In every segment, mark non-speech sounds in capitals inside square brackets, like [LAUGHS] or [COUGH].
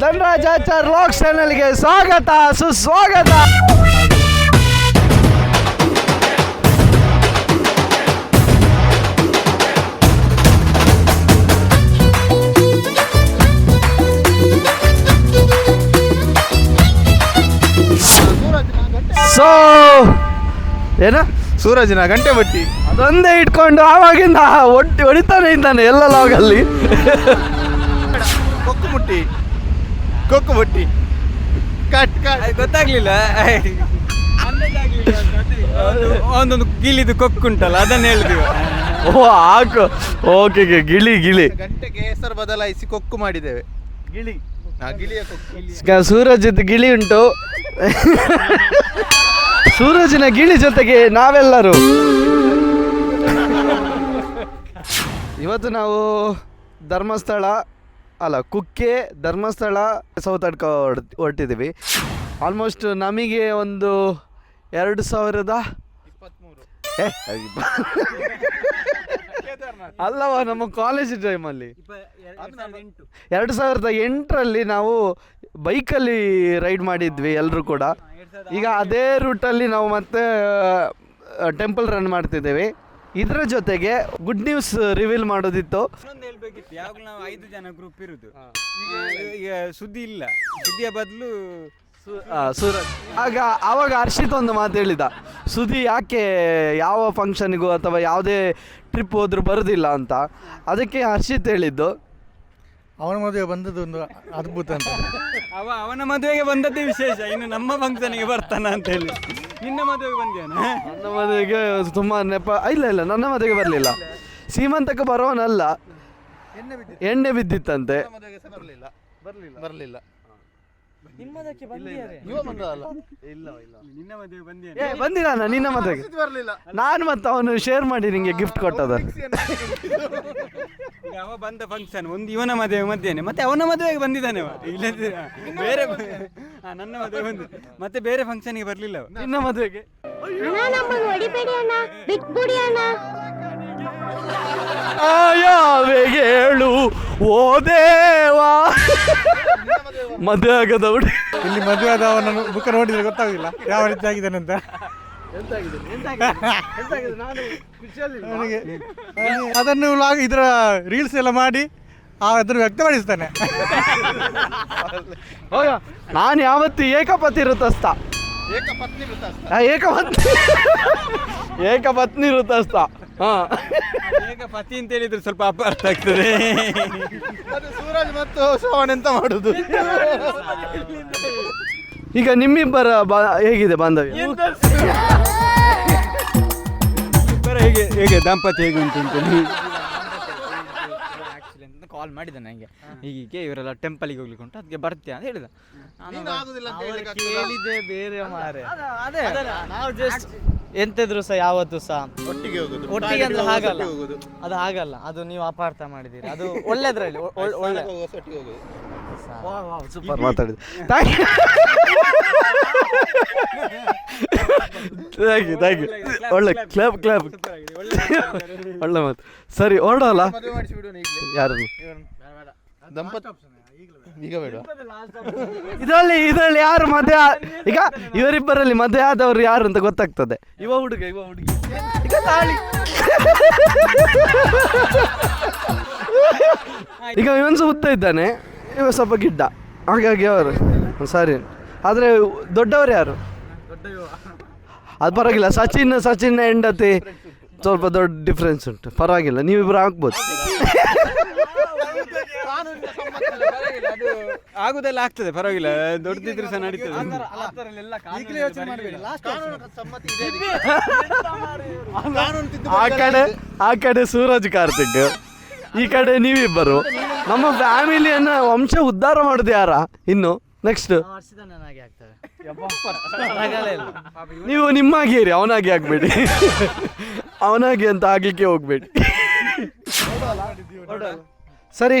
ಧನರಾಜಾಚಾರ್ lock ಚಾನಲ್ಗೆ ಸ್ವಾಗತ ಸುಸ್ವಾಗತ. ಸೊ ಏನ? ಸೂರಜ್ನ ಗಂಟೆ ಬಟ್ಟಿ. ಅದೊಂದೇ ಇಟ್ಕೊಂಡು ಆವಾಗಿಂದ ಒಟ್ಟಿ ಹೊಡಿತಾನೆ ಇದ್ದಾನೆ ಎಲ್ಲ ಲಾಗಲ್ಲಿ ಕೊಕ್ಕು ಮುಟ್ಟಿ. ಕೊಕ್ಕು ಬಟ್ಟಿ. ಕಟ್ ಕಟ್ ಗೊತ್ತಾಗ್ಲಿಲ್ಲ. ಒಂದೊಂದು ಗಿಳಿದು ಕೊಕ್ಕುಂಟಲ್ಲ ಅದನ್ನ ಹೇಳಿದೀವಿ ಓ ಹಾಕು. ಓಕೆ ಗಿಳಿ ಗಿಳಿ. ಗಂಟೆಗೆ ಹೆಸರು ಬದಲಾಯಿಸಿ ಕೊಕ್ಕು ಮಾಡಿದ್ದೇವೆ. ಗಿಳಿ. ಗಿಳಿಯ ಕೊಕ್ಕು. ಸೂರಜ್ದು ಗಿಳಿ ಉಂಟು. ಸೂರಜಿನ ಗಿಳಿ ಜೊತೆಗೆ ನಾವೆಲ್ಲರೂ. [LAUGHS] ಇವತ್ತು ನಾವು ಧರ್ಮಸ್ಥಳ ಅಲ್ಲ ಕುಕ್ಕೆ ಧರ್ಮಸ್ಥಳ ಸೌತಡ್ಕ ಹೊಡ್- ಹೊರಟಿದ್ದೀವಿ ಆಲ್ಮೋಸ್ಟ್ ನಮಗೆ ಒಂದು ಎರಡು ಸಾವಿರದ ಏ, [LAUGHS] ಅಲ್ಲವ ನಮ್ಮ ಕಾಲೇಜ್ ಟೈಮಲ್ಲಿ ಎರಡು ಸಾವಿರದ ಎಂಟರಲ್ಲಿ ನಾವು ಬೈಕಲ್ಲಿ ರೈಡ್ ಮಾಡಿದ್ವಿ ಎಲ್ಲರೂ ಕೂಡ. ಈಗ ಅದೇ ರೂಟಲ್ಲಿ ನಾವು ಮತ್ತೆ ಟೆಂಪಲ್ ರನ್ ಮಾಡ್ತಿದ್ದೇವೆ. ಇದರ ಜೊತೆಗೆ ಗುಡ್ ನ್ಯೂಸ್ ರಿವೀಲ್ ಮಾಡೋದಿತ್ತು. ಇನ್ನೊಂದು ಹೇಳ್ಬೇಕಿತ್ತು ಯಾವಾಗ ನಾವು ಐದು ಜನ ಗ್ರೂಪ್ ಇರುದು. ಈಗ ಸುದ್ದಿ ಇಲ್ಲ. ಸುದ್ದಿಯ ಬದಲು ಆ, ಸೂರಜ್ ಆಗ ಆವಾಗ ಹರ್ಷಿತ್ ಒಂದು ಮಾತು ಹೇಳಿದ. ಸುದಿ ಯಾಕೆ ಯಾವ ಫಂಕ್ಷನ್ಗೂ ಅಥವಾ ಯಾವುದೇ ಟ್ರಿಪ್ ಹೋದ್ರೂ ಬರೋದಿಲ್ಲ ಅಂತ. ಅದಕ್ಕೆ ಹರ್ಷಿತ್ ಹೇಳಿದ್ದು. ಅವನ ಮದುವೆ ಬಂದದ್ದು ಒಂದು ಅದ್ಭುತ ಅಂತ. ಅವ ಅವನ ಮದುವೆಗೆ ಬಂದದ್ದೇ ವಿಶೇಷ. ಇನ್ನು ನಮ್ಮ ಫಂಕ್ಷನ್ಗೆ ಬರ್ತಾನ ಅಂತ ಹೇಳಿ. ನಿನ್ನ ಮದುವೆಗೆ ಬಂದೇನೆ ನನ್ನ ಮದುವೆಗೆ ತುಂಬ ನೆಪ ಇಲ್ಲ ಇಲ್ಲ ನನ್ನ ಮದುವೆಗೆ ಬರಲಿಲ್ಲ. ಸೀಮಂತಕ್ಕೆ ಬರೋನಲ್ಲ. ಎಣ್ಣೆ ಬಿದ್ದಿತ್ತಂತೆ. ಬರಲಿಲ್ಲ. ಬರಲಿಲ್ಲ. ಬರಲಿಲ್ಲ. ನಿನ್ನ ಬಂದಿಲ್ಲ? ನಿನ್ನ ಮದುವೆಗೆ ಬರಲಿಲ್ಲ. ನಾನು ಮತ್ತೆ ಅವನು ಶೇರ್ ಮಾಡಿ ನಿಂಗೆ ಗಿಫ್ಟ್ ಕೊಟ್ಟದ ಈಗ ಅವ ಬಂದ ಫಂಕ್ಷನ್ ಒಂದು ಇವನ ಮದುವೆ ಮಧ್ಯಾಹ್ನ ಮತ್ತೆ ಅವನ ಮದುವೆಗೆ ಬಂದಿದ್ದಾನೆ ಅವ. ಇಲ್ಲದ್ರೆ ಬೇರೆ ನನ್ನ ಮದುವೆ ಬಂದ ಮತ್ತೆ ಬೇರೆ ಫಂಕ್ಷನ್ಗೆ ಬರಲಿಲ್ಲ ಅವ. ನಿನ್ನ ಮದುವೆಗೆ. ಅಣ್ಣ ನಮ್ಮನ್ನು ಹೊಡಿಬೇಡಿ ಅಣ್ಣ ಬಿಟ್ಬಿಡಿ ಅಣ್ಣ. ಹೇಳು ಓ ದೇವಾ. ಮದುವೆ ಆಗದ ಇಲ್ಲಿ ಮದುವೆ ಆದವನ ಬುಕ್ಕ ನೋಡಿದ್ರೆ ಗೊತ್ತಾಗಿಲ್ಲ ಯಾವ ರೀತಿ ಆಗಿದ್ದಾನೆ ಅಂತ. [LAUGHS] ನನಗೆ ಅದನ್ನು ಲಾಗ್ ಇದರ ರೀಲ್ಸ್ ಎಲ್ಲ ಮಾಡಿ ಆ ಅದನ್ನು ವ್ಯಕ್ತಪಡಿಸ್ತಾನೆ. [LAUGHS] ನಾನು ಯಾವತ್ತು ಏಕಪತಿ ಋತಸ್ಥ ಏಕಪತ್ನಿ ಏಕಪತ್ನಿ. ಏಕಪತ್ನಿ ಋತಸ್ಥ ಹಾ. ಪತಿ ಅಂತ ಹೇಳಿದ್ರೆ ಸ್ವಲ್ಪ ಅಪಾರ್ಥ ಆಗ್ತದೆ. ಅದು ಸೂರಜ್ ಮತ್ತು ಶ್ರವಣ್ ಎಂತ ಮಾಡುದು? ಈಗ ನಿಮ್ಮಿಬ್ಬರ ಬಾ ಹೇಗಿದೆ ಬಾಂಧವ್ಯ? ಹೇಗೆ ಹೇಗೆ ದಾಂಪತ್ಯ ಹೇಗೆ ಉಂಟು ಅಂತ ಕಾಲ್ ಮಾಡಿದ ನನಗೆ ಹೀಗೆ ಇವರೆಲ್ಲ ಟೆಂಪಲಿಗೆ ಹೋಗ್ಲಿಕ್ಕೆ ಉಂಟು ಅದಕ್ಕೆ ಬರ್ತೀಯ ಅಂತ ಹೇಳಿದ. ನೀನು ಅಂತ? ಕೇಳಿದೆ ಬೇರೆ ಮಾರೆ. ಅದೇ ನಾವು ಜಸ್ಟ್ ಎಂತಿದ್ರು ಸಹ ಯಾವತ್ತು ಸಹ ಒಟ್ಟಿಗೆ ಹೋಗೋದು. ಒಟ್ಟಿಗೆ ಅಂದ್ರೆ ಹಾಗಲ್ಲ. ಹೋಗುದು. ಅದು ಹಾಗಲ್ಲ. ಅದು ನೀವು ಅಪಾರ್ಥ ಮಾಡಿದ್ದೀರಿ. ಅದು ಒಳ್ಳೇದ್ರಲ್ಲಿ. ಒ- ಒಳ್ಳೆ ಒಳ್ಳೆ ಒಟ್ಟಿಗೆ ಹೋಗುದು. ಸೂಪರ್ ಮಾತಾಡಿದ ಥ್ಯಾಂಕ್ ಯು ಥ್ಯಾಂಕ್ ಯು ಒಳ್ಳೆ ಕ್ಲಬ್ ಕ್ಲಬ್ ಒಳ್ಳೆ ಮಾತು. ಸರಿ ಹೊರಡೋಲ್ಲ ಮದುವೆ ಮಾಡಿಸಿ ಬಿಡು ಈಗಲೇ. ಯಾರನ್ನು? ದಂಪತಿ ಈಗ ಬೇಡ. ಇದರಲ್ಲಿ ಇದರಲ್ಲಿ ಯಾರು ಮದುವೆ ಈಗ ಇವರಿಬ್ಬರಲ್ಲಿ ಮದುವೆ ಆದವರು ಯಾರು ಅಂತ ಗೊತ್ತಾಗ್ತದೆ. ಇವ ಹುಡುಗ ಇವ ಹುಡುಗಿ. ಈಗ ತಾಳಿ. ಈಗ ಇವನ್ಸು ಉದ್ದ ಇದ್ದಾನೆ ಇವ ಸ್ವಲ್ಪ ಗಿಡ್ಡ. ಹಾಗಾಗಿ ಅವರು ಸಾರಿ. ಆದರೆ ದೊಡ್ಡವರು ಯಾರು? ಅದು ಪರವಾಗಿಲ್ಲ. ಸಚಿನ್ ಸಚಿನ್ ಹೆಂಡತಿ. ಸ್ವಲ್ಪ ದೊಡ್ಡ ಡಿಫ್ರೆನ್ಸ್ ಉಂಟು. ಪರವಾಗಿಲ್ಲ. ನೀವಿಬ್ರು ಆಗ್ಬೋದು ಆಗುದೆಲ್ಲ ಆಗ್ತದೆ ಪರವಾಗಿಲ್ಲ. ದೊಡ್ಡದಿದ್ರೆ ಸಹ ನಡೀತದೆ. ಆ [LAUGHS] ಕಡೆ ಆ ಕಡೆ ಸೂರಜ್ ಕಾರ್ತಿಕ್ ಈ ಕಡೆ ನೀವಿಬ್ಬರು. ನಮ್ಮ ಫ್ಯಾಮಿಲಿಯನ್ನ ವಂಶ ಉದ್ಧಾರ ಮಾಡುದು ಯಾರ? ಇನ್ನು ನೆಕ್ಸ್ಟ್. ನೀವು ನಿಮ್ಮಾಗಿ ಇರಿ ಅವನಾಗಿ ಆಗ್ಬೇಡಿ. ಅವನಾಗಿ ಅಂತ ಆಗ್ಲಿಕ್ಕೆ ಹೋಗ್ಬೇಡಿ. ಸರಿ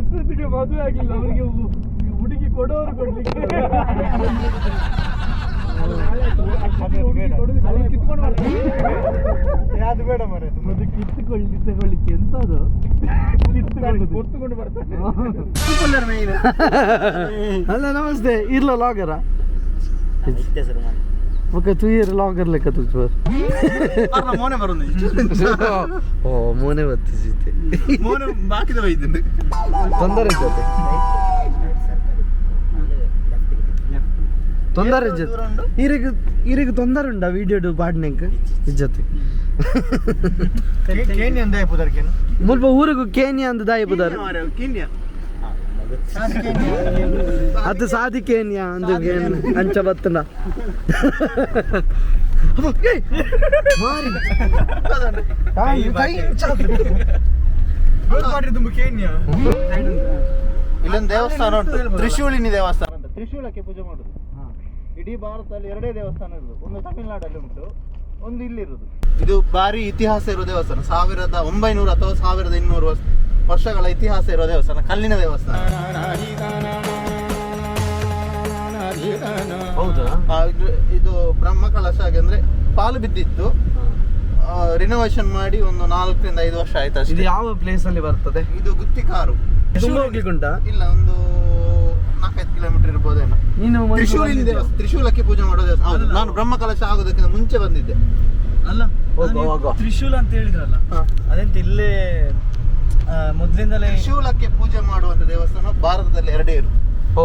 ಬಂದದ್ದು ಮದುವೆ ಆಗಿಲ್ಲ. ಅವರಿಗೆ ಹುಡುಗಿ ಕೊಡೋರು ಕೊಡ್ಲಿಕ್ಕೆ. [LAUGHS] ಅದು ಬೇಡ. ಮರೆ. ಅದು ಕಿತ್ತುಕೊಳ್ಳಿ ತಗೊಳ್ಳಿಕ್ಕೆ ಎಂತ ಅದು ಕಿತ್ತುಕೊಂಡು ಬರ್ತಾನೆ. ಅಲ್ಲ ನಮಸ್ತೆ. ಇರ್ಲ ಲಾಗರ ಸರ್ ತೂ ಇಯರ್ ಲಾಗರ್ ಲೆಕ್ಕ ತುಚ್ಚು ಮೋನೆ ಬರೋದು ಓ ಮೋನೆ ಬತ್ತಿಸಿದ್ದೆ ಮೋನೆ ತೊಂದರೆ ಜೊತೆ ತೊಂದರೆ ಜೊತೆ ಇರಿಗ ಈರಿಗೆ ತೊಂದರೆ ಉಂಡ ವಿಡಿಯೋ ಪಾಡ್ನೆಂಕ್ ಇಜ್ಜತೆ ಕೇನಿ ಅಂದ ಪುದರ್ಕೇನು ಮುಲ್ಪ ಊರಿಗೂ ಕೇನ್ಯಾ ಅಂದ ದಾಯಿ ಪುದರ್ ಕಿನ್ಯ ಅದು ಸಾಧಿಕೇನ್ಯ ಅಂದು ಅಂಚ ಬತ್ತನ ಇಲ್ಲೊಂದು ದೇವಸ್ಥಾನ ಉಂಟು. ತ್ರಿಶೂಲಿನಿ ದೇವಸ್ಥಾನ. ಅಂತ ತ್ರಿಶೂಲಕ್ಕೆ ಪೂಜೆ ಮಾಡುದು. ಇಡೀ ಭಾರತದಲ್ಲಿ ಎರಡೇ ದೇವಸ್ಥಾನ ಇರುದು. ಒಂದು ತಮಿಳುನಾಡಲ್ಲಿ ಉಂಟು ಒಂದು ಇಲ್ಲಿರುದು. ಇದು ಭಾರಿ ಇತಿಹಾಸ ಇರೋ ದೇವಸ್ಥಾನ. ಸಾವಿರದ ಒಂಬೈನೂರು ಅಥವಾ ಸಾವಿರದ ಇನ್ನೂರು ವರ್ಷ ವರ್ಷಗಳ ಇತಿಹಾಸ ಇರೋ ದೇವಸ್ಥಾನ ಕಲ್ಲಿನ ದೇವಸ್ಥಾನ. ಹೌದಾ? ಆ, ಇದು- ಇದು ಬ್ರಹ್ಮ ಕಲಶ ಹಾಗೆ ಅಂದ್ರೆ ಪಾಲು ಬಿದ್ದಿತ್ತು. ರಿನೋವೇಷನ್ ಮಾಡಿ ಒಂದು ನಾಲ್ಕರಿಂದ ಐದು ವರ್ಷ ಆಯ್ತು ಇದು ಅಷ್ಟೇ ಯಾವ ಪ್ಲೇಸ್ ಅಲ್ಲಿ ಬರ್ತದೆ? ಇದು ಗುತ್ತಿಕಾರು ತುಂಬಾ ಹೋಗ್ಲಿಕ್ಕೆ ಉಂಟಾ ಇಲ್ಲ ಒಂದು ನಾಲ್ಕೈದು ಕಿಲೋಮೀಟರ್ ಇರ್ಬೋದೇನೋ. ನೀನು ತ್ರಿಶೂಲಿನ ಬಂದಿದ್ಯಾ? ದೇವಸ್ಥಾನ ತ್ರಿಶೂಲಕ್ಕೆ ಪೂಜೆ ಮಾಡೋ ದೇವಸ್ಥಾನ. ಹೌದು ನಾನು ಬ್ರಹ್ಮ ಕಲಶ ಆಗೋದಕ್ಕಿಂತ ಮುಂಚೆ ಬಂದಿದ್ದೆ. ಅಲ್ಲ ಹೋಗುವ, ಹೋಗುವ. ತ್ರಿಶೂಲ ಅಂತ ಹೇಳಿದ್ರಲ್ಲ ಹಾ. ಅದೆಂತ ಇಲ್ಲೇ ಮೊದ್ಲಿಂದಲೇ ತ್ರಿಶೂಲಕ್ಕೆ ಪೂಜೆ ಮಾಡುವಂತ ದೇವಸ್ಥಾನ ಭಾರತದಲ್ಲಿ ಎರಡೇ ಇರು ಓ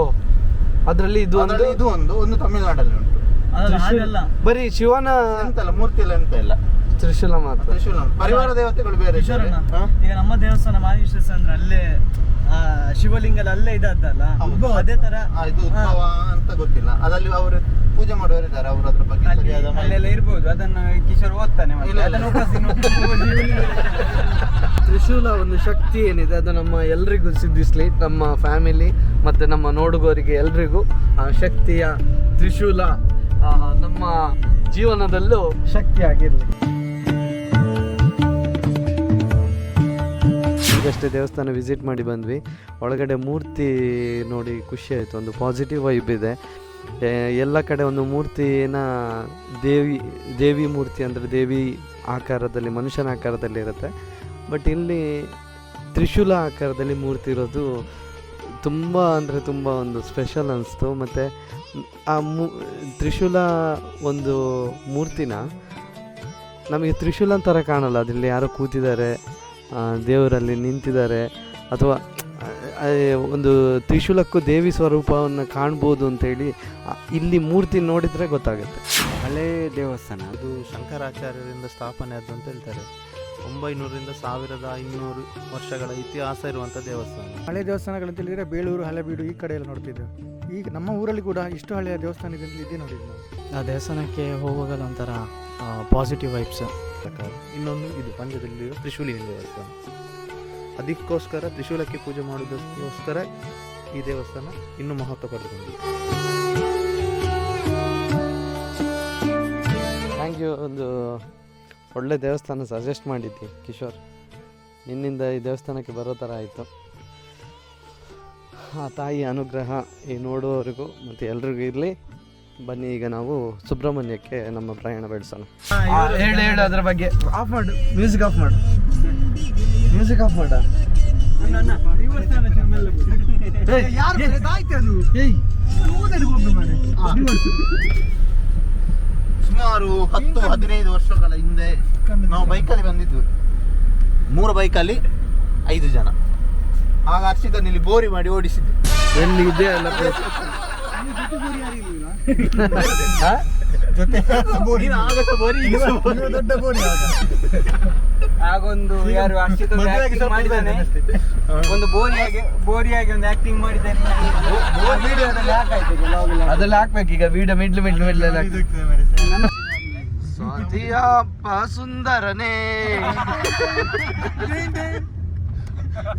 ಅದ್ರಲ್ಲಿ ಇದು ಒಂದು ಇದು ಒಂದು ಒಂದು ತಮಿಳುನಾಡಲ್ಲಿ ಉಂಟು. ಬರೀ ಶಿವನ ಎಂತಲ್ಲ ಮೂರ್ತಿ ಎಲ್ಲ ಎಂತ ಇಲ್ಲ. ತ್ರಿಶೂಲ ಮಾತ್ರ. ತ್ರಿಶೂಲ. ಪರಿವಾರ ದೇವತೆಗಳು ಬೇರೆ ಈಗ ನಮ್ಮ ದೇವಸ್ಥಾನ ಮಾದೇಶ್ವರ ಅಂದ್ರೆ ಅಲ್ಲೇ ಶಿವಲಿಂಗದ ಅಲ್ಲೇ ಇದದ್ದಲ್ಲ ಹೌದು. ಅದೇ ತರ. ಇದು ಉದ್ಭವ ಅಂತ ಗೊತ್ತಿಲ್ಲ. ಅದಲ್ಲಿ ಅವರು ಪೂಜೆ ಮಾಡುವವರು ಇದ್ದಾರೆ. ಅವ್ರ ಅದ್ರ ಬಗ್ಗೆ ಸರಿಯಾದ ಮಾಹಿತಿ- ಅಲ್ಲೆಲ್ಲ ಇರ್ಬೋದು. ಅದನ್ನ ಕಿಶೋರ್ ಓದ್ತಾನೆ. ತ್ರಿಶೂಲ ಒಂದು ಶಕ್ತಿ ಏನಿದೆ ಅದು ನಮ್ಮ ಎಲ್ರಿಗೂ ಸಿದ್ಧಿಸ್ಲಿ. ನಮ್ಮ ಫ್ಯಾಮಿಲಿ ಮತ್ತು ನಮ್ಮ ನೋಡುಗೋರಿಗೆ ಎಲ್ರಿಗೂ ಆ ಶಕ್ತಿಯ ತ್ರಿಶೂಲ ಆ, ನಮ್ಮ ಜೀವನದಲ್ಲೂ ಶಕ್ತಿಯಾಗಿರಲಿ. ಈಗಷ್ಟೇ ದೇವಸ್ಥಾನ ವಿಸಿಟ್ ಮಾಡಿ ಬಂದ್ವಿ. ಒಳಗಡೆ ಮೂರ್ತಿ ನೋಡಿ ಖುಷಿ ಆಯಿತು, ಒಂದು ಪಾಸಿಟಿವ್ ವೈಬ್ ಇದೆ. ಎಲ್ಲ ಕಡೆ ಒಂದು ಮೂರ್ತಿನ ದೇವಿ ದೇವಿ ಮೂರ್ತಿ ಅಂದರೆ ದೇವಿ ಆಕಾರದಲ್ಲಿ, ಮನುಷ್ಯನ ಆಕಾರದಲ್ಲಿ ಇರುತ್ತೆ. ಬಟ್ ಇಲ್ಲಿ ತ್ರಿಶೂಲ ಆಕಾರದಲ್ಲಿ ಮೂರ್ತಿ ಇರೋದು ತುಂಬ ಅಂದರೆ ತುಂಬ ಒಂದು ಸ್ಪೆಷಲ್ ಅನ್ನಿಸ್ತು ಮತ್ತು ಆ ಮೂ, ತ್ರಿಶೂಲ ಒಂದು ಮೂರ್ತಿನ ನಮಗೆ ತ್ರಿಶೂಲ ಥರ ಕಾಣಲ್ಲ. ಅದರಲ್ಲಿ ಯಾರೋ ಕೂತಿದ್ದಾರೆ. ದೇವರಲ್ಲಿ ನಿಂತಿದ್ದಾರೆ. ಅಥವಾ ಒಂದು ತ್ರಿಶೂಲಕ್ಕೂ ದೇವಿ ಸ್ವರೂಪವನ್ನು ಕಾಣ್ಬೋದು ಅಂತೇಳಿ ಇಲ್ಲಿ ಮೂರ್ತಿ ನೋಡಿದರೆ ಗೊತ್ತಾಗುತ್ತೆ. ಹಳೇ ದೇವಸ್ಥಾನ ಅದು ಶಂಕರಾಚಾರ್ಯರಿಂದ ಸ್ಥಾಪನೆ ಆದ್ದು ಅಂತ ಹೇಳ್ತಾರೆ. ಒಂಬೈನೂರಿಂದ ಸಾವಿರದ ಐನೂರು ವರ್ಷಗಳ ಇತಿಹಾಸ ಇರುವಂಥ ದೇವಸ್ಥಾನ. ಹಳೆ ದೇವಸ್ಥಾನಗಳಂತ ಹೇಳಿದರೆ ಬೇಳೂರು ಹಳೆಬೀಡು ಈ ಕಡೆ ಎಲ್ಲ ನೋಡ್ತಿದ್ದೆ. ಈಗ ನಮ್ಮ ಊರಲ್ಲಿ ಕೂಡ ಇಷ್ಟು ಹಳೆಯ ದೇವಸ್ಥಾನ ಇದೆ ನೋಡಿದ್ದು ಆ ದೇವಸ್ಥಾನಕ್ಕೆ ಹೋಗುವಾಗ ಒಂಥರ ಪಾಸಿಟಿವ್ ವೈಬ್ಸ್ ಪ್ರಕಾರ ಇನ್ನೊಂದು ಇದು ಪಂಚದಲ್ಲಿರುವ ತ್ರಿಶೂಲಿನ ದೇವಸ್ಥಾನ ಅದಕ್ಕೋಸ್ಕರ ತ್ರಿಶೂಲಕ್ಕೆ ಪೂಜೆ ಮಾಡೋದಕ್ಕೋಸ್ಕರ ಈ ದೇವಸ್ಥಾನ ಇನ್ನೂ ಮಹತ್ವ ಪಡೆದುಕೊಂಡಿದೆ. Thank you. ಒಂದು ಒಳ್ಳೆ ದೇವಸ್ಥಾನ ಸಜೆಸ್ಟ್ ಮಾಡಿದ್ದೆ ಕಿಶೋರ್. ನಿನ್ನಿಂದ ಈ ದೇವಸ್ಥಾನಕ್ಕೆ ಬರೋ ಥರ ಆಯಿತು. ಆ ತಾಯಿ ಅನುಗ್ರಹ ಈ ನೋಡುವವರಿಗೂ ಮತ್ತು ಎಲ್ರಿಗೂ ಇರಲಿ. ಬನ್ನಿ ಈಗ ನಾವು ಸುಬ್ರಹ್ಮಣ್ಯಕ್ಕೆ ನಮ್ಮ ಪ್ರಯಾಣ ಬೆಳೆಸೋಣ. ಹೇಳು ಹೇಳು ಅದರ ಬಗ್ಗೆ. ಆಫ್ ಮಾಡು ಮ್ಯೂಸಿಕ್ ಆಫ್ ಮಾಡು. ಮ್ಯೂಸಿಕ್ ಆಫ್ ಮಾಡ. ಸುಮಾರು ಹತ್ತು ಹದಿನೈದು ವರ್ಷಗಳ ಹಿಂದೆ ನಾವು ಬೈಕಲ್ಲಿ ಬಂದಿದ್ವಿ. ಮೂರು ಬೈಕಲ್ಲಿ ಐದು ಜನ. ಆಗ ಹರ್ಷಿತನ್ ಇಲ್ಲಿ ಬೋರಿ ಮಾಡಿ ಓಡಿಸಿದ್ವಿ. ಎಲ್ಲಿ ಇದೆ ಅಲ್ಲ ದೊಡ್ಡ ಬೋರಿ ಆಗೊಂದು ಯಾರು ಸ್ವಲ್ಪ ಮಾಡಿದ್ದಾನೆ. ಒಂದು ಬೋರಿಯಾಗಿ ಬೋರಿಯಾಗಿ ಒಂದು ಆಕ್ಟಿಂಗ್ ಮಾಡಿದ್ದಾನೆ. ವಿಡಿಯೋದಲ್ಲಿ ಹಾಕಾಯ್ತು. ಅದೆಲ್ಲ ಹಾಕ್ಬೇಕು ಈಗ ವಿಡಿಯೋ ಮಿಡ್ಲ್ ಮಿಡ್ಲ್ ಮಿಡ್ಲ್ ಎಲ್ಲ ಸ್ವಾತಿಯಪ್ಪ ಸುಂದರನೇ. [LAUGHS]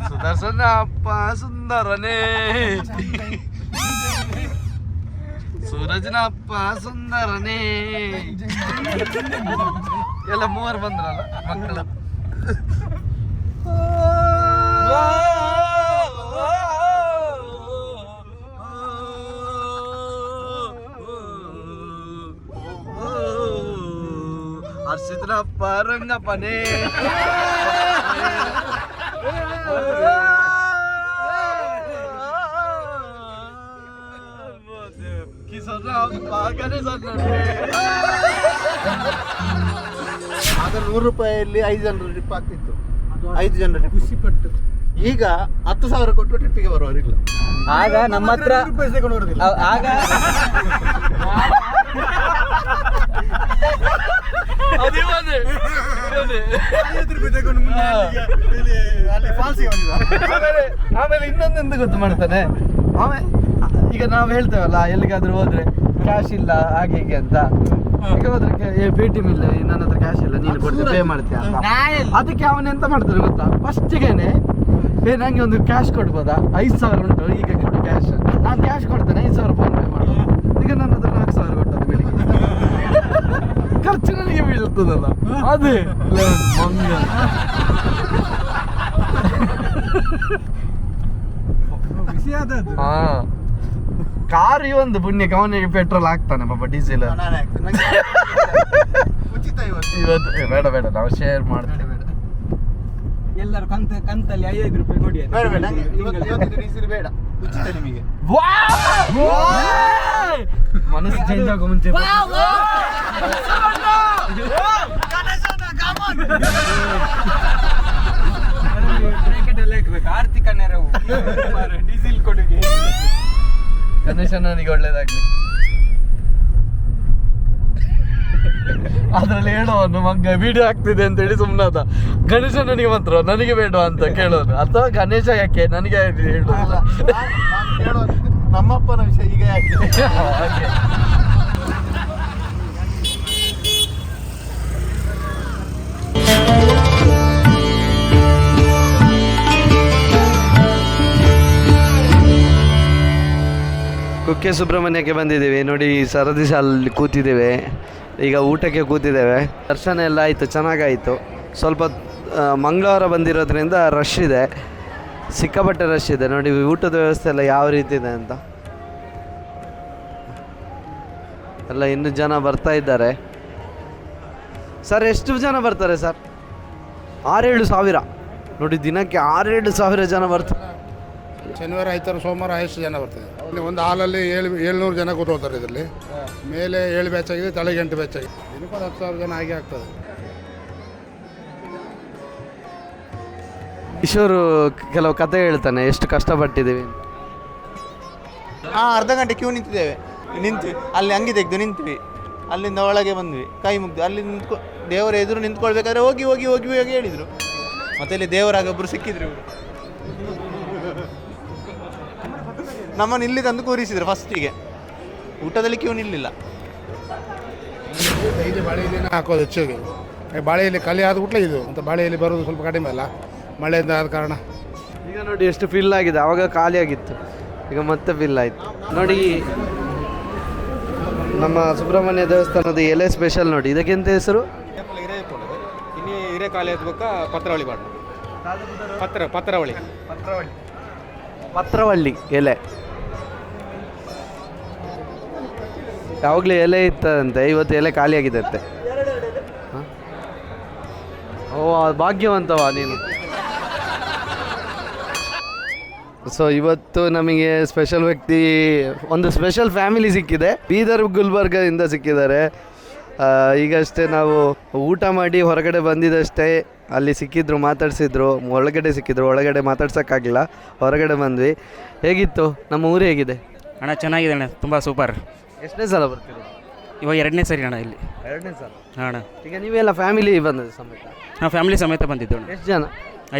ಸುದರ್ಶನಪ್ಪ ಸುಂದರನೇ. [LAUGHS] [LAUGHS] ರಜನಪ್ಪ ಸುಂದರನೇ. ಎಲ್ಲ ಮೂವರು ಬಂದ್ರಲ್ಲ ಮಕ್ಕಳು. ಹರ್ಷಿದ್ರಪ್ಪ ರಂಗಪ್ಪನೇ ಆಗ ನೂರು ರೂಪಾಯಿಯಲ್ಲಿ ಐದು ಜನರ ಟ್ರಿಪ್ ಆಗ್ತಿತ್ತು. ಐದು ಜನರ ಟ್ರಿಪ್ ಖುಷಿ ಪಟ್ಟು ಈಗ ಹತ್ತು ಸಾವಿರ ಕೊಟ್ಟು ಟ್ರಿಪ್ಪಿಗೆ ಬರುವವರಿಲ್ಲ. ಆಗ ನಮ್ಮ ಹತ್ರ ಬರೋದಿಲ್ಲ. ಆ- ಆಗ ಆಮೇಲೆ ಇನ್ನೊಂದು ಇನ್ನೊಂದೆಂದು ಗೊತ್ತು ಮಾಡ್ತಾನೆ. ಆಮೇಲೆ ಈಗ ನಾವು ಹೇಳ್ತೇವಲ್ಲ ಎಲ್ಲಿಗಾದ್ರೂ ಹೋದ್ರೆ ಕ್ಯಾಶ್ ಇಲ್ಲ ಹಾಗೆ ಹೀಗೆ ಅಂತ. ಈಗ ಹೋದ್ರೆ ಏ ಪೇ ಟಿ ಎಂ ಇಲ್ಲ ನನ್ನ ಹತ್ರ ಕ್ಯಾಶ್ ಇಲ್ಲ ನೀನು ಕೊಡ್ತೀನಿ ಪೇ ಮಾಡ್ತೀಯ ಅಂತ. ಅದಕ್ಕೆ ಅವನು ಎಂತ ಮಾಡ್ತಾರೆ ಗೊತ್ತಾ? ಫಸ್ಟಿಗೆನೆ ಏ ನಂಗೆ ಒಂದು ಕ್ಯಾಶ್ ಕೊಡ್ಬೋದಾ? ಐದು ಸಾವಿರ ಉಂಟು ಈಗ ಕೊಡು ಕ್ಯಾಶ್ ನಾನು ಕ್ಯಾಶ್ ಕೊಡ್ತೇನೆ ಐದು ಸಾವಿರ ಫೋನ್ ಪೇ ಮಾಡು. ಈಗ ನನ್ನ ಹತ್ರ ನಾಲ್ಕು ಸಾವಿರ ಕೊಟ್ಟದ್ದು ಬೆಳಿಗ್ಗೆ. [LAUGHS] ಖರ್ಚು ನನಗೆ ಬೀಳ್ತದಲ್ಲ. ಅದೇ. ಮಂಗ ಬಿಸಿ ಆದದ್ದು ಹಾ. ಕಾರ್ ಒಂದು ಪುಣ್ಯಕ್ಕೆ ಅವನಿಗೆ ಪೆಟ್ರೋಲ್ ಹಾಕ್ತಾನೆ ಪಾಪ ಡೀಸೆಲ್ [LAUGHS] ಉಚಿತ ಇವತ್ತು. ಇವತ್ತು ಬೇಡ ಬೇಡ ನಾವು ಶೇರ್ ಮಾಡ್ತೇವೆ. ಎಲ್ಲರೂ ಕಂತ ಕಂತಲ್ಲಿ ಐದೈದು ರೂಪಾಯಿ ಕೊಡಿ. ಬೇಡ ಬೇಡ ನಂಗೆ ಇವತ್ತು ಇವತ್ತು ಡೀಸೆಲ್ ಬೇಡ. ಉಚಿತ ನಿಮಗೆ. ಮನಸ್ಸು ಚೇಂಜ್ ಆಗೋ ಮುಂಚೆ ಬ್ರೇಕೆಟ್ ಎಲ್ಲ ಇಕ್ಬೇಕು ಆರ್ಥಿಕ ನೆರವು. [LAUGHS] ಡೀಸೆಲ್ ಕೊಡುಗೆ. ಗಣೇಶನಿಗೆ ಒಳ್ಳೇದಾಗ್ಲಿ. ಅದ್ರಲ್ಲಿ ಹೇಳೋನು ಮಗ ವಿಡಿಯೋ ಆಗ್ತಿದೆ ಅಂತ ಹೇಳಿ ಸುಮ್ಮನಾದ ಗಣೇಶ ನನಗೆ ಮಾತ್ರ ನನಗೆ ಬೇಡ ಅಂತ ಕೇಳೋದು. ಅಥವಾ ಗಣೇಶ ಯಾಕೆ? ನನಗೆ ಹೇಳೋದು. ನಮ್ಮಪ್ಪನ ವಿಷಯ ಈಗ ಯಾಕೆ? [LAUGHS] ಕುಕ್ಕೆ ಸುಬ್ರಹ್ಮಣ್ಯಕ್ಕೆ ಬಂದಿದ್ದೀವಿ. ನೋಡಿ, ಸರದಿ ಸಾಲಲ್ಲಿ ಕೂತಿದ್ದೇವೆ. ಈಗ ಊಟಕ್ಕೆ ಕೂತಿದ್ದೇವೆ. ದರ್ಶನ ಎಲ್ಲ ಆಯಿತು, ಚೆನ್ನಾಗಾಯಿತು. ಸ್ವಲ್ಪ ಮಂಗಳವಾರ ಬಂದಿರೋದ್ರಿಂದ ರಶ್ ಇದೆ. ಸಿಕ್ಕಾಪಟ್ಟೆ ರಶ್ ಇದೆ. ನೋಡಿ, ಊಟದ ವ್ಯವಸ್ಥೆ ಎಲ್ಲ ಯಾವ ರೀತಿ ಇದೆ ಅಂತ. ಎಲ್ಲ ಇನ್ನು ಜನ ಬರ್ತಾ ಇದ್ದಾರೆ. ಸರ್ ಎಷ್ಟು ಜನ ಬರ್ತಾರೆ ಸರ್ ಆರೇಳು ಸಾವಿರ. ನೋಡಿ, ದಿನಕ್ಕೆ ಆರೇಳು ಸಾವಿರ ಜನ ಬರ್ತಾರೆ. ಶನಿವಾರ, ಆಯ್ತಾರೆ, ಸೋಮವಾರ ಎಷ್ಟು ಜನ ಬರ್ತದೆ ಇಲ್ಲಿ ಒಂದು ಹಾಲಲ್ಲಿ ಏಳು ಏಳ್ನೂರು ಜನ ಕೂತ್ಕೋತಾರೆ ಇದರಲ್ಲಿ. ಮೇಲೆ ಏಳು ಬ್ಯಾಚ್ ಆಗಿದೆ ತಲೆಗೆ ಎಂಟು ಬ್ಯಾಚ್ ಆಗಿದೆ. ದಿನಕ್ಕೊಂದು ಹತ್ತು ಸಾವಿರ ಜನ ಹಾಗೆ ಆಗ್ತದೆ. ಕಿಶೋರು ಕೆಲವು ಕತೆ ಹೇಳ್ತಾನೆ ಎಷ್ಟು ಕಷ್ಟಪಟ್ಟಿದ್ದೀವಿ ಹಾಂ ಅರ್ಧ ಗಂಟೆ ಕ್ಯೂ ನಿಂತಿದ್ದೇವೆ. ನಿಂತು ಅಲ್ಲಿ ಅಂಗಿ ತೆಗೆದು ನಿಂತ್ವಿ. ಅಲ್ಲಿಂದ ಒಳಗೆ ಬಂದ್ವಿ. ಕೈ ಮುಗ್ದು ಅಲ್ಲಿ ನಿಂತ್ಕೊ ದೇವರ ಎದುರು ನಿಂತ್ಕೊಳ್ಬೇಕಾದ್ರೆ ಹೋಗಿ ಹೋಗಿ ಹೋಗಿ ಹೋಗಿ ಹೇಳಿದ್ರು. ಮತ್ತೆ ಇಲ್ಲಿ ದೇವರಾಗ ಒಬ್ರು ಸಿಕ್ಕಿದ್ರು. ಇವ್ರು. ನಮ್ಮನ್ನು ಇಲ್ಲಿ ತಂದು ಕೂರಿಸಿದ್ರು ಫಸ್ಟಿಗೆ. ಊಟದಲ್ಲಿ ಕ್ಯೂ ನಿಲ್ಲಿಲ್ಲ. ಡೈಲಿ ಬಾಳೆಯಲ್ಲಿ ಹಾಕೋದು ಹೆಚ್ಚಿಗೆ. ಬಾಳೆಯಲ್ಲಿ ಖಾಲಿ ಆದ ಕೂಡಲೇ ಇದು. ಅಂತ ಬಾಳೆಯಲ್ಲಿ ಬರೋದು ಸ್ವಲ್ಪ ಕಡಿಮೆ ಅಲ್ಲ. ಮಳೆಯಿಂದ ಆದ ಕಾರಣ. ಈಗ ನೋಡಿ ಎಷ್ಟು ಫಿಲ್ ಆಗಿದೆ. ಅವಾಗ ಖಾಲಿ ಆಗಿತ್ತು. ಈಗ ಮತ್ತೆ ಫಿಲ್ ಆಯಿತು. ನೋಡಿ ನಮ್ಮ ಸುಬ್ರಹ್ಮಣ್ಯ ದೇವಸ್ಥಾನದ ಎಲೆ ಸ್ಪೆಷಲ್ ನೋಡಿ. ಇದಕ್ಕೆಂತ ಹೆಸರು? ಇನ್ನು ಹಿರೇಕಾಲಿ ಬೊಕ್ಕ ಪತ್ರವಳಿ ಬಾಡ ಪತ್ರ ಪತ್ರವಳಿ. ಪತ್ರವಳ್ಳಿ ಎಲೆ. ಯಾವಾಗಲೂ ಎಲೆ ಇತ್ತದಂತೆ ಇವತ್ತು ಎಲೆ ಖಾಲಿಯಾಗಿದೆ ಅಂತೆ ಹ? ಓ ಭಾಗ್ಯವಂತವ ನೀನು. ಸೊ ಇವತ್ತು ನಮಗೆ ಸ್ಪೆಷಲ್ ವ್ಯಕ್ತಿ, ಒಂದು ಸ್ಪೆಷಲ್ ಫ್ಯಾಮಿಲಿ ಸಿಕ್ಕಿದೆ. ಬೀದರ್ ಗುಲ್ಬರ್ಗದಿಂದ ಸಿಕ್ಕಿದ್ದಾರೆ. ಈಗಷ್ಟೇ ನಾವು ಊಟ ಮಾಡಿ ಹೊರಗಡೆ ಬಂದಿದ್ದಷ್ಟೇ, ಅಲ್ಲಿ ಸಿಕ್ಕಿದ್ರು, ಮಾತಾಡಿಸಿದ್ರು, ಒಳಗಡೆ ಸಿಕ್ಕಿದ್ರು, ಒಳಗಡೆ ಮಾತಾಡ್ಸೋಕ್ಕಾಗಿಲ್ಲ, ಹೊರಗಡೆ ಬಂದ್ವಿ. ಹೇಗಿತ್ತು? ನಮ್ಮ ಊರು ಹೇಗಿದೆ? ಅಣ್ಣ, ಚೆನ್ನಾಗಿದೆ ಅಣ್ಣ, ತುಂಬ ಸೂಪರ್ ಎಷ್ಟನೇ ಸಲ ಬರ್ತೀರಿ? ಇವಾಗ ಎರಡನೇ ಸರಿ ಅಣ್ಣ ಇಲ್ಲಿ. ಎರಡನೇ ಸಲ. ಹಾಂ ಅಣ್ಣ. ಈಗ ನೀವೆಲ್ಲ ಫ್ಯಾಮಿಲಿ ಬಂದದ್ದು ಸಮೇತ? ನಾವು ಫ್ಯಾಮಿಲಿ ಸಮೇತ ಬಂದಿದ್ದು ಅಣ್ಣ. ಎಷ್ಟು ಜನ?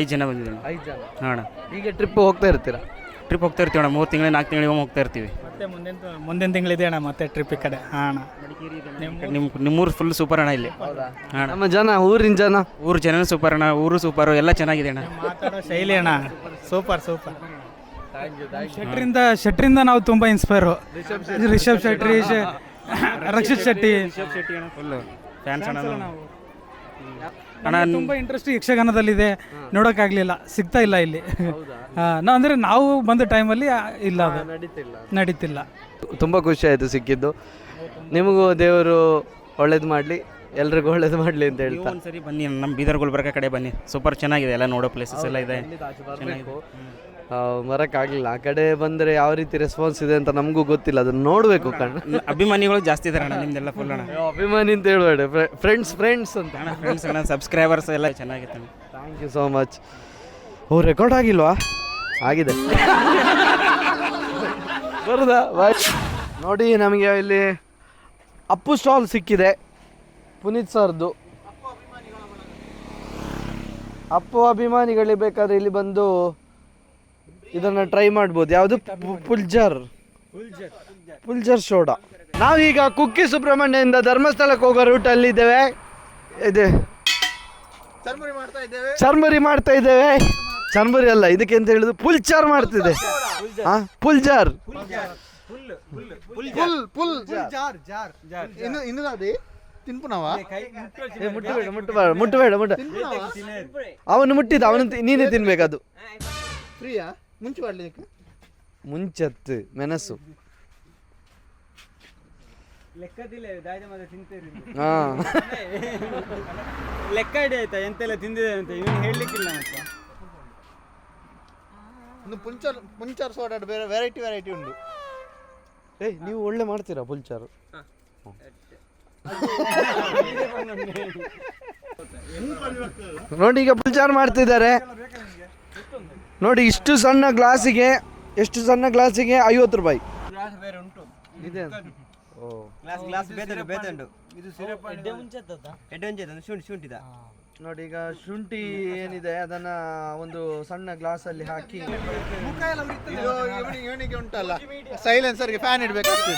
ಐದು ಜನ ಬಂದಿದ್ದು ಐದು ಜನ. ಹಾಂ ಅಣ್ಣ. ಈಗ ಟ್ರಿಪ್ ಹೋಗ್ತಾ ಇರ್ತೀರಾ? ಟ್ರಿಪ್ ಹೋಗ್ತಾ ಇರ್ತೀವಿ ಅಣ್ಣ. ಮೂರು ತಿಂಗಳು ನಾಲ್ಕು ತಿಂಗಳಿಗೆ ಹೋಗ್ತಾ ಇರ್ತೀವಿ. ಮತ್ತೆ ಮುಂದಿನ ಮುಂದಿನ ತಿಂಗಳಿದೆ ಅಣ್ಣ ಮತ್ತೆ ಟ್ರಿಪ್ ಈ ಕಡೆ. ಹಾಂ ಅಣ್ಣ. ನಿಮ್ಮ ಊರು ಫುಲ್ ಸೂಪರ್ ಅಣ್ಣ ಇಲ್ಲಿ. ಹಾಂ ಅಣ್ಣ. ನಮ್ಮ ಜನ ಊರಿನ ಜನ. ಊರು ಜನ ಸೂಪರ್ ಅಣ್ಣ. ಊರು ಸೂಪರು ಎಲ್ಲ ಚೆನ್ನಾಗಿದೆ ಅಣ್ಣ. ಮಾತಾಡೋ ಶೈಲಿ ಅಣ್ಣ. ಸೂಪರ್ ಸೂಪರ್ ಶೆಟ್ರಿಂದ ಶೆಟ್ರಿಂದ ನಾವು ತುಂಬ ಇನ್ಸ್ಪೈರು ರಿಷಬ್ ಶೆಟ್ಟಿ ಶೆ- ರಕ್ಷಿತ್ ಶೆಟ್ಟಿ. ಅಣ್ಣ ತುಂಬ ಇಂಟ್ರೆಸ್ಟ್ ಯಕ್ಷಗಾನದಲ್ಲಿದೆ. ನೋಡೋಕ್ಕಾಗಲಿಲ್ಲ ಸಿಗ್ತಾ ಇಲ್ಲ ಇಲ್ಲಿ. ನಾವು ಅಂದರೆ ನಾವು ಬಂದ ಟೈಮಲ್ಲಿ ಇಲ್ಲ ಅದು. ನಡೀತಿಲ್ಲ. ತುಂಬ ಖುಷಿ ಆಯಿತು ಸಿಕ್ಕಿದ್ದು. ನಿಮಗೂ ದೇವರು ಒಳ್ಳೇದು ಮಾಡಲಿ ಎಲ್ರಿಗೂ ಒಳ್ಳೇದು ಮಾಡಲಿ ಅಂತ ನೀವು ಹೇಳ್ತಾ ಒಂದ್ಸರಿ ಬನ್ನಿ ನಮ್ಮ ಬೀದರ್ ಗುಲ್ಬರ್ಗ ಕಡೆ ಬನ್ನಿ. ಸೂಪರ್ ಚೆನ್ನಾಗಿದೆ ಎಲ್ಲ ನೋಡೋ ಪ್ಲೇಸಸ್ ಎಲ್ಲ ಇದೆ. ಚೆನ್ನಾಗಿದೆ. ಆ, ಮರಕ್ಕಾಗ್ಲಿಲ್ಲ. ಆ ಕಡೆ ಬಂದರೆ ಯಾವ ರೀತಿ ರೆಸ್ಪಾನ್ಸ್ ಇದೆ ಅಂತ ನಮಗೂ ಗೊತ್ತಿಲ್ಲ. ಅದನ್ನ ನೋಡಬೇಕು ಕಣ್ಣ ಅಭಿಮಾನಿಗಳು ಜಾಸ್ತಿ ಇದಾರೆ ಅಣ್ಣ ನಿಮ್ದೆಲ್ಲ ಫುಲ್ ಅಣ್ಣ. ಅಭಿಮಾನಿ ಅಂತ ಹೇಳ್ಬೇಡ. ಫ್ರೆಂಡ್ಸ್ ಫ್ರೆಂಡ್ಸ್ ಅಂತ. ಅಣ್ಣ ಫ್ರೆಂಡ್ಸ್ ಅಣ್ಣ ಸಬ್ಸ್ಕ್ರೈಬರ್ಸ್ ಎಲ್ಲ ಚೆನ್ನಾಗಿತ್ತು ಅಣ್ಣ. ಥ್ಯಾಂಕ್ ಯು ಸೋ ಮಚ್ ಓ ರೆಕಾರ್ಡ್ ಆಗಿಲ್ವಾ? ಆಗಿದೆ. ಬರುದಾ? ಬಾಯ್ ನೋಡಿ ನಮಗೆ ಇಲ್ಲಿ ಅಪ್ಪು ಸ್ಟಾಲ್ ಸಿಕ್ಕಿದೆ. ಪುನೀತ್ ಸರ್ದು. ಅಪ್ಪು ಅಭಿಮಾನಿಗಳಿಗೆ ಬೇಕಾದ್ರೆ ಇಲ್ಲಿ ಬಂದು ಇದನ್ನ ಟ್ರೈ ಮಾಡ್ಬೋದು. ಯಾವುದು? ಪುಲ್ಜರ್. ಪುಲ್ಜರ್ ಸೋಡಾ. ನಾವೀಗ ಕುಕ್ಕಿ ಸುಬ್ರಹ್ಮಣ್ಯದಿಂದ ಧರ್ಮಸ್ಥಳಕ್ಕೆ ಹೋಗೋ ರೂಟಲ್ಲಿ ಇದ್ದೇವೆ. ಇದೆ ಚರ್ಮುರಿ ಮಾಡ್ತಾ ಇದ್ದೇವೆ. ಚರ್ಮರಿ ಮಾಡ್ತಾ ಇದ್ದೇವೆ. ಚರ್ಮರಿ ಅಲ್ಲ ಇದಕ್ಕೆ ಅಂತ ಹೇಳಿದ್ರು ಪುಲ್ಚಾರ್ ಮಾಡ್ತಿದೆ. ಹಾ ಪುಲ್ಜಾರ್. ಇನ್ನು ಇನ್ನು ಅದೇ? ತಿನ್ಪುನವ? ಮುಟ್ಟಬೇಡ ಮುಟ್ಟಬೇಡ ಮುಟ್ಟಬೇಡ ಮುಟ್ಟ ಅವನು ಮುಟ್ಟಿದ ಅವನು ತಿ- ನೀನೇ ತಿನ್ಬೇಕದು ಫ್ರೀಯಾ? ಮುಂಚೆ ಮಾಡ್ಲಿಕ್ಕೆ? ಮುಂಚತ್ತು ಮೆಣಸು. ಲೆಕ್ಕದಿಲ್ಲ ತಿಂತೇರಿ ಹಾ. ಲೆಕ್ಕ ಇಡಿ ಆಯ್ತಾ ಎಂತೆಲ್ಲ ತಿಂದಿದೆ ಅಂತ ಇವನು ಹೇಳಲಿಕ್ಕಿಲ್ಲ ಅಂತ ಒಂದು ಪುಂಚರ್ ಪುಂಚರ್ ಸೋಡಾ ಬೇರೆ ವೆರೈಟಿ ವೆರೈಟಿ ಉಂಟು. ಏಯ್ ನೀವು ಒಳ್ಳೆ ಮಾಡ್ತೀರಾ ಪುಲ್ಚಾರು ನೋಡಿ ಈಗ ಪುಲ್ಚಾರ್ ಮಾಡ್ತಿದ್ದಾರೆ. ನೋಡಿ ಇಷ್ಟು ಸಣ್ಣ ಗ್ಲಾಸಿಗೆ ಎಷ್ಟು ಸಣ್ಣ ಗ್ಲಾಸಿಗೆ ಐವತ್ತು ರೂಪಾಯಿ. ಇದೆ ಓ. Glass glass ಬೇತಂಡು ಬೇತಂಡು. ಇದು ಸಿರಪ್ ಎಡ್ಡೆ ಮುಂಚೆತ್ತ ಎಡ್ಡೆ ಮುಂಚೆ ಶುಂಠಿ ಶುಂಠಿದ. ನೋಡಿ ಈಗ ಶುಂಠಿ ಏನಿದೆ ಅದನ್ನ ಒಂದು ಸಣ್ಣ ಗ್ಲಾಸ್ ಅಲ್ಲಿ ಹಾಕಿ ಇವನಿಗೆ ಉಂಟಲ್ಲ. ಸೈಲೆನ್ಸರ್ಗೆ ಫ್ಯಾನ್ ಇಡ್ಬೇಕಾಗ್ತದೆ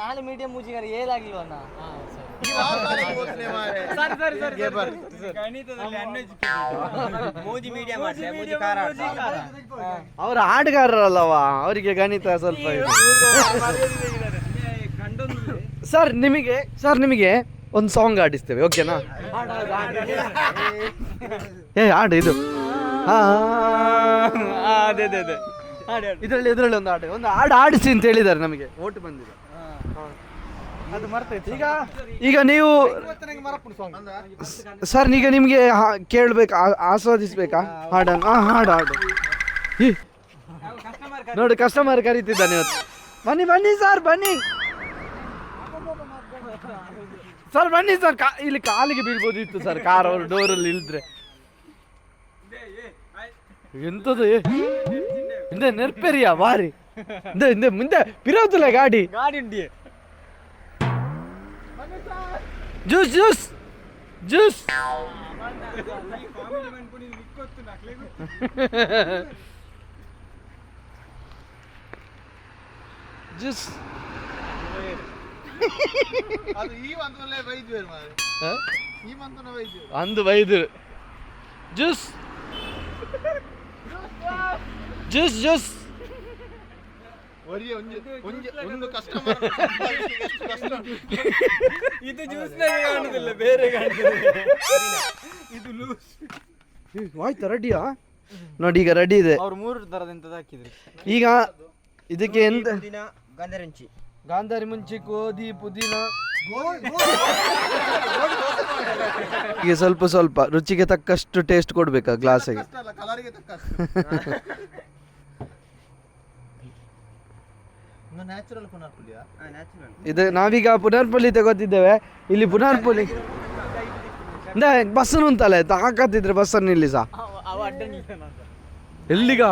ನಾಳೆ ಮೀಡಿಯಂ ಮೂಜಿಗಾರ ಏಲಾಗಿಲ್ವಣ್ಣ ಮೋಜಿ ಮೀಡಿಯಾ ಮಾಡ್ತಾರೆ ಮೋಜಿ ಕಾರ ಅವರ ಆಟಗಾರರಲ್ಲವ ಅವರಿಗೆ ಗಣಿತ ಸ್ವಲ್ಪ ಇದೆ. ಸರ್ ನಿಮಗೆ ಸರ್ ನಿಮಗೆ ಒಂದು ಸಾಂಗ್ ಆಡಿಸ್ತೇವೆ ಓಕೆನಾ ಏ ಹಾಡು ಇದು. ಹಾ ಅದೇ ಅದೇ ಅದೇ. ಇದರಲ್ಲಿ ಇದರಲ್ಲಿ ಒಂದು ಹಾಡು ಒಂದು ಹಾಡು ಆಡಿಸಿ ಅಂತ ಹೇಳಿದ್ದಾರೆ ನಮಗೆ ಓಟ್ ಬಂದಿದೆ. ಅದು ಮರ್ತೈತೆ ಈಗ ಈಗ ನೀವು ಸರ್ ಈಗ ನಿಮಗೆ ಕೇಳ್ಬೇಕು ಆಸ್ವಾದಿಸ್ಬೇಕಾ? ಹಾಡನ್ನು? ಹಾಂ ಹಾಡು ಹಾಡು. ನೋಡಿ ಕಸ್ಟಮರ್ ಕರೀತಿದ್ದಾನೆ ಇವತ್ತು. ಬನ್ನಿ ಬನ್ನಿ ಸರ್ ಬನ್ನಿ. ಸರ್ ಬನ್ನಿ ಸರ್ ಕಾ ಇಲ್ಲಿ ಕಾಲಿಗೆ ಬೀಳ್ಬೋದಿತ್ತು ಸರ್ ಕಾರ್ ಅವರು ಡೋರಲ್ಲಿ ಇಳಿದ್ರೆ ಎಂತದು ಏ? ಹಿಂದೆ ನೆರ್ಪೆರಿಯಾ ಬಾರಿ. ಹಿಂದೆ ಹಿಂದೆ ಮುಂದೆ ಪಿರೋದಿಲ್ಲ ಗಾಡಿ. ಗಾಡಿ ಉಂಡಿ ಜ್ಯೂಸ್ ಜ್ಯೂಸ್ ಜ್ಯೂಸ್ ಜ್ಯೂಸ್ ಅದು ಬೈದು ಜ್ಯೂಸ್ ಜ್ಯೂಸ್ ಜ್ಯೂಸ್ ಒರಿಯ ಒಂದು ಒಂದು ಒಂದು ಕಸ್ಟಮರ್ ಇದು ಜ್ಯೂಸ್ನಾಗೆ ಕಾಣುದಿಲ್ಲ ಬೇರೆ ಇದು ಲೂಸ್ ಆಯ್ತಾ ರೆಡಿಯಾ ನೋಡಿ ಈಗ ರೆಡಿ ಇದೆ. ಅವ್ರು ಮೂರು ತರದ ಎಂತದ ಹಾಕಿದ್ರು. ಈಗ ಇದಕ್ಕೆ ಎಂತ? ದಿನ ಗಂಧರಂಚಿ ಗಾಂಧಾರಿ ಮುಂಚಿ ಗೋಧಿ ಪುದೀನ. ಈಗ ಸ್ವಲ್ಪ ಸ್ವಲ್ಪ ರುಚಿಗೆ ತಕ್ಕಷ್ಟು ಟೇಸ್ಟ್ ಕೊಡ್ಬೇಕಾ ಗ್ಲಾಸಿಗೆ [LAUGHS] ಇದು ನಾವೀಗ ಪುನರ್ಪಲ್ಲಿ ತಗೋತಿದ್ದೇವೆ. ಇಲ್ಲಿ ಪುನರ್ಪಲ್ಲಿ ಬಸ್ ಬಸ್ಸನ್ನು ಉಂಟಲ್ಲ ಆಯ್ತಾ? ಹಾಕತ್ತಿದ್ರೆ ಬಸ್ಸನ್ನು ಇಲ್ಲಿ ಸಹ ಅವ ಅಡ್ಡ ನಿಲ್ತಾನ ಎಲ್ಲಿಗ!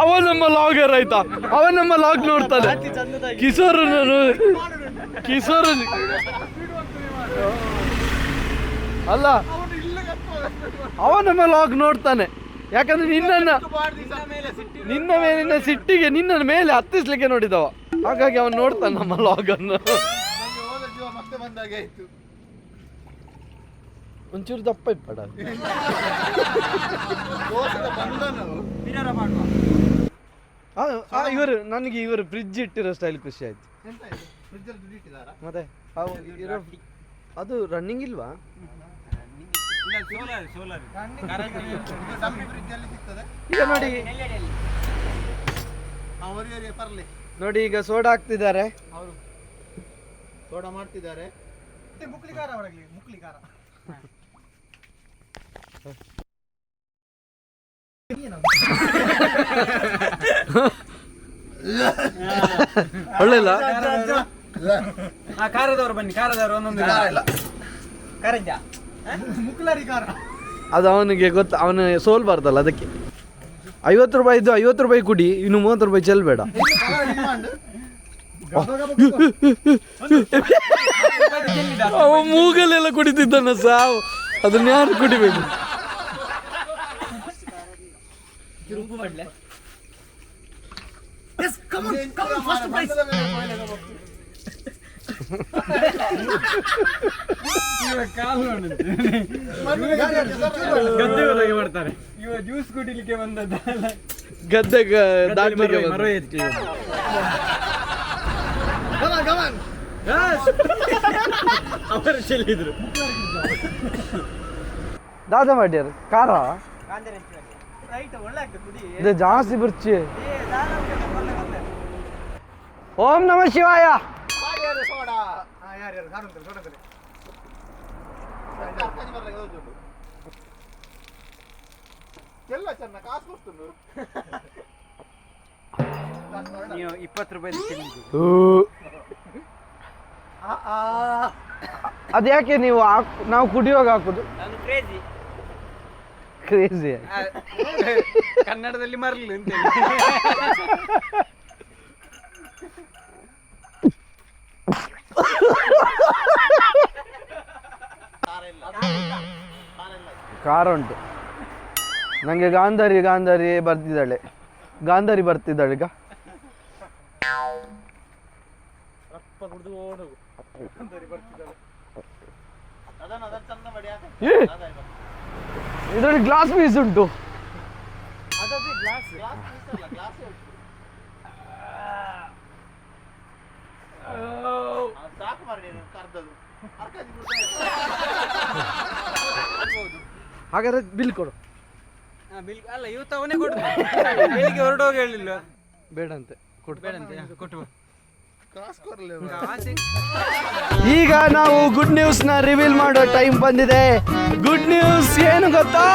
ಅವ ನಮ್ಮ ಲಾಗರ್ ಆಯ್ತಾ? ಅವ ನಮ್ಮ ಲಾಗ್ ನೋಡ್ತಾನೆ. ಕಿಶೋರ್ ಕಿಶೋರ್ ಅಲ್ಲ ಅವ ನಮ್ಮ ಲಾಗ್ ನೋಡ್ತಾನೆ. ಯಾಕಂದ್ರೆ ನಿನ್ನ ನಿನ್ನ ಮೇಲಿನ ಸಿಟ್ಟಿಗೆ ನಿನ್ನ ಮೇಲೆ ಹತ್ತಿಸ್ಲಿಕ್ಕೆ ನೋಡಿದವ. ಹಾಗಾಗಿ ಅವನು ನೋಡ್ತಾನೆ ನಮ್ಮ ಲಾಗ್ ಅನ್ನು. ಒಂಚೂರು ದಪ್ಪ ಇಪ್ಪಡ ಇವರು ನನಗೆ ಇವರು ಫ್ರಿಡ್ಜ್ ಇಟ್ಟಿರೋ ಸ್ಟೈಲ್ ಖುಷಿ ಆಯ್ತು. ಮತ್ತೆ ಅದು ರನ್ನಿಂಗ್ ಇಲ್ವಾ? ಈಗ ನೋಡಿ. ಬರಲಿ ನೋಡಿ ಈಗ ಸೋಡಾ ಹಾಕ್ತಿದ್ದಾರೆ. ಸೋಡಾ ಮಾಡ್ತಿದ್ದಾರೆ. ಮುಕ್ಲಿಗಾರ ಅವರಾಗಲಿ ಮುಕ್ಲಿಗಾರ. ಒಳ್ಳೆಲ್ಲ ಆ ಕಾರದವರು ಬನ್ನಿ ಕಾರದವರು ಒಂದೊಂದು ಕಾರಂಜ ಅದು ಅವನಿಗೆ ಗೊತ್ತು ಅವನು ಸೋಲ್ಬಾರ್ದಲ್ಲ ಅದಕ್ಕೆ. ಐವತ್ತು ರೂಪಾಯಿ ಇದ್ದು ಐವತ್ತು ರೂಪಾಯಿ ಕುಡಿ ಇನ್ನು ಮೂವತ್ತು ರೂಪಾಯಿ ಚೆಲ್ಬೇಡ. ಅವ ಮೂಗಲೆಲ್ಲ ಕುಡಿತಿದ್ದಾನ ಸಾವು. ಅದನ್ನ ಯಾರು ಕುಡಿಬೇಕು? [LAUGHS] ಗದ್ದೆ ಮಾಡ್ತಾರೆ. ಇವ ಜ್ಯೂಸ್ ಕುಡಿಲಿಕ್ಕೆ ಬಂದದ್ದ. ಗದ್ದೆ ಮರ. ಎತ್ತಿ ಅವರು ಚೆಲ್ಲಿದ್ರು. ದಾದ ಮಾಡ್ಯಾರ ಖಾರ ಇದು ಜಾಸ್ತಿ ಬರ್ಚಿ. ಓಂ ನಮ ಶಿವಾಯ ಸೋಡಾ ಯಾರು ಯಾರು ಕಾರು ಉಂಟು ಸೋಡಾ ಬೆಲೆ ಎಲ್ಲ ಚೆನ್ನ ಕಾಸು ಕೊಡ್ತುಂಡು. ನೀವು ಇಪ್ಪತ್ತು ರೂಪಾಯಿ ಚೆಲ್ಲಿದ್ದು ಅದ್ಯಾಕೆ ನೀವು ಹಾಕ್- ನಾವು ಕುಡಿಯುವಾಗ ಹಾಕುದು? ನಾನು ಕ್ರೇಜಿ ಕ್ರೇಜಿ ಕನ್ನಡದಲ್ಲಿ ಮರಲಿ ಅಂತ [LAUGHS] ಖಾರ ಉಂಟು. ನನಗೆ ಗಾಂಧಾರಿ ಗಾಂಧಾರಿ ಬರ್ತಿದ್ದಾಳೆ. ಗಾಂಧಾರಿ ಬರ್ತಿದ್ದಾಳೆ ಈಗ. ಇದರಲ್ಲಿ ಗ್ಲಾಸ್ ಪೀಸ್ ಉಂಟು. ಸಾಕು ಮಾಡಿ ಕರ್ದದು ಅರ್ಕಾಜಿ ಹಾಗಾದ್ರೆ ಬಿಲ್ ಕೊಡು. ಬಿಲ್ ಅಲ್ಲ ಇವತ್ತು ಅವನೇ ಕೊಡು ಬೆಳಿಗ್ಗೆ ಹೊರಡೋಗಿ ಹೇಳಿಲ್ಲ ಬೇಡಂತೆ ಕೊಡು. ಬೇಡ ಅಂತ ಕೊಟ್ಟು ಬಾ. ಆಸೆ ಈಗ ನಾವು ಗುಡ್ ನ್ಯೂಸ್ನ ರಿವೀಲ್ ಮಾಡೋ ಟೈಮ್ ಬಂದಿದೆ. ಗುಡ್ ನ್ಯೂಸ್ ಏನು ಗೊತ್ತಾ?